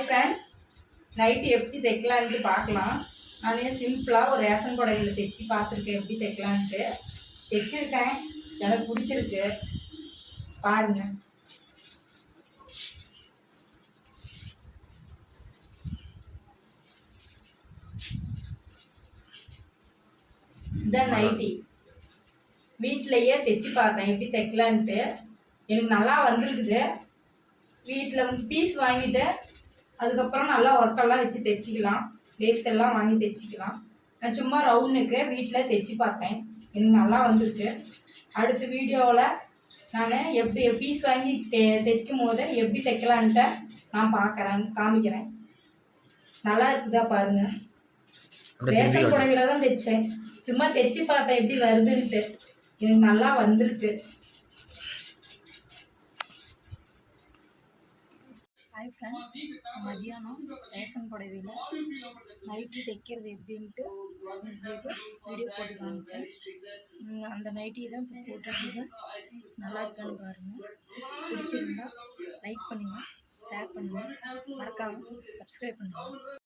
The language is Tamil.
ஹாய் ஃப்ரெண்ட்ஸ் நைட்டு எப்படி தைக்கலான்ட்டு பார்க்கலாம். நானே சிம்பிளாக ஒரு ரேஷன் புடவையில் தைச்சி பார்த்துருக்கேன். எப்படி தைக்கலான்ட்டு தைச்சிருக்கேன். எனக்கு பிடிச்சிருக்கு. பாருங்க. இதான் நைட்டி வீட்டிலையே தைச்சி பார்த்தேன். எப்படி தைக்கலான்ட்டு எனக்கு நல்லா வந்திருக்குது. வீட்டில் வந்து பீஸ் வாங்கிட்டு அதுக்கப்புறம் நல்லா ஒர்க்கெல்லாம் வச்சு தைச்சிக்கலாம். வேஸ்ட் எல்லாம் வாங்கி தைச்சிக்கலாம். நான் சும்மா ரவுண்டுக்கு வீட்டில் தைச்சி பார்த்தேன். எனக்கு நல்லா வந்திருக்கு. அடுத்த வீடியோவில் நான் எப்படி பீஸ் வாங்கி தை தைக்கும் போது எப்படி தைக்கலான்ட்டு நான் பார்க்குறேன் காமிக்கிறேன். நல்லா இருக்குதா பாருங்க. ரேஷன் புடவையில தான் தைச்சேன். சும்மா தைச்சி பார்த்தேன் எப்படி வருதுன்ட்டு. எனக்கு நல்லா வந்திருக்கு. ஹாய் ஃப்ரெண்ட்ஸ் மதியானம் ரேஷன் புடவையில் நைட்டி தைக்கிறது எப்படின்ட்டு உங்களுக்கு வீடியோ போட்டு காமிச்சேன். அந்த நைட்டி தான் இப்போ போட்டிருக்குது நல்லா இருக்கான்னு பாருங்கள் பிடிச்சிருந்தா லைக் பண்ணுங்கள் ஷேர் பண்ணுங்கள் மறக்காமல் சப்ஸ்கிரைப் பண்ணுங்கள்